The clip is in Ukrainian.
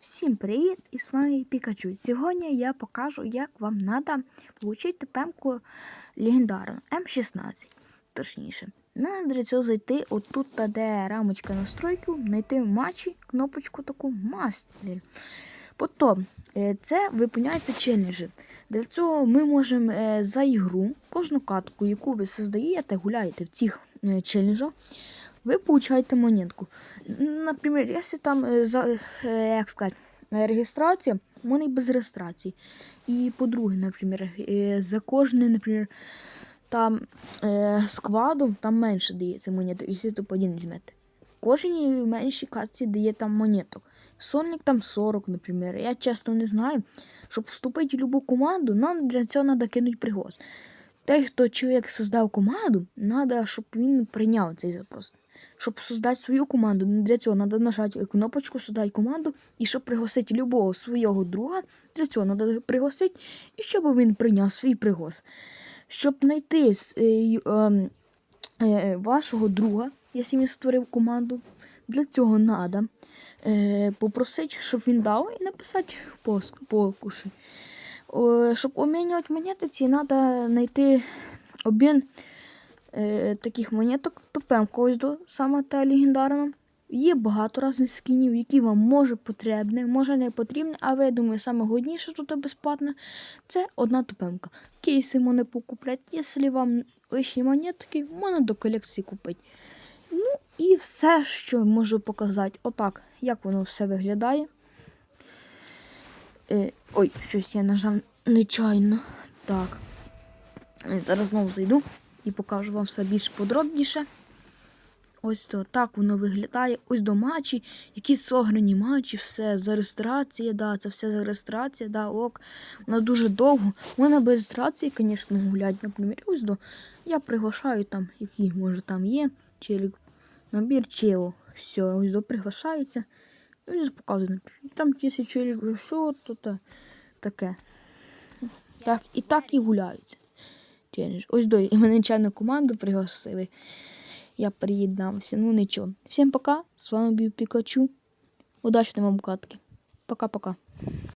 Всім привіт! І з вами Пікачу. Сьогодні я покажу, як вам треба отримати пемку легендарну М16. Точніше, для цього зайти отут, та де рамочка настройки, знайти в матчі кнопочку таку мастер. Потім е, це виповняється челенджі. Для цього ми можемо е, за ігру кожну катку, яку ви создаєте, гуляєте в цих е, челенджах, ви получаєте монетку. Наприклад, якщо там за, е, як сказати, е, реєстрація, вони без реєстрації. І по-друге, наприклад, е, за кожне, наприклад, там складом там менше дається монеток, якщо топ 1 візьмете. Кожній меншій катці дає там монеток. Сонник там 40, наприклад. Я чесно не знаю. Щоб вступити в будь-яку команду, нам для цього треба кинути пригоз. Той, хто чоловік создав команду, треба, щоб він прийняв цей запрос. Щоб создати свою команду, для цього треба нажати кнопочку Создати команду. І щоб пригласити любого свого друга, для цього треба пригласити, і щоб він прийняв свій пригоз. Щоб знайти е, ем, е, вашого друга, якщо він створив команду, для цього треба е, попросити, щоб він дав і написати. О, Щоб обмінювати монети, ці треба знайти обмін е, таких монеток, то пемка ось до саме та легендарна. Є багато різних скінів, які вам може потрібні, може не потрібні, але я думаю, саме годніше тут безплатно це одна тупемка. Кейси можна покупляти, якщо вам лишні монетки, можна до колекції купити. Ну і все, що можу показати, отак, як воно все виглядає. Е, ой, щось я нажав нечайно. Так. Е, Зараз знову зайду і покажу вам все більш подробніше. Ось то так воно виглядає. Ось до матчі, якісь сограні матчі, все за реєстрація, да, це все за реєстрація, да, ок. Вона дуже довго. Можна без реєстрації, звісно, гуляти, наприклад, ось до. Я приглашаю там, які, може, там є, челік, набір чело. Все, ось до приглашається. І показано. Там якщо челік вже все, то та, таке. Так, і так і гуляють. Ось до і мене чайну команду пригласили. Я приєднався. Ну нічого. Всім пока. З вами був Пікачу. Удачної вам катки. Пока-пока.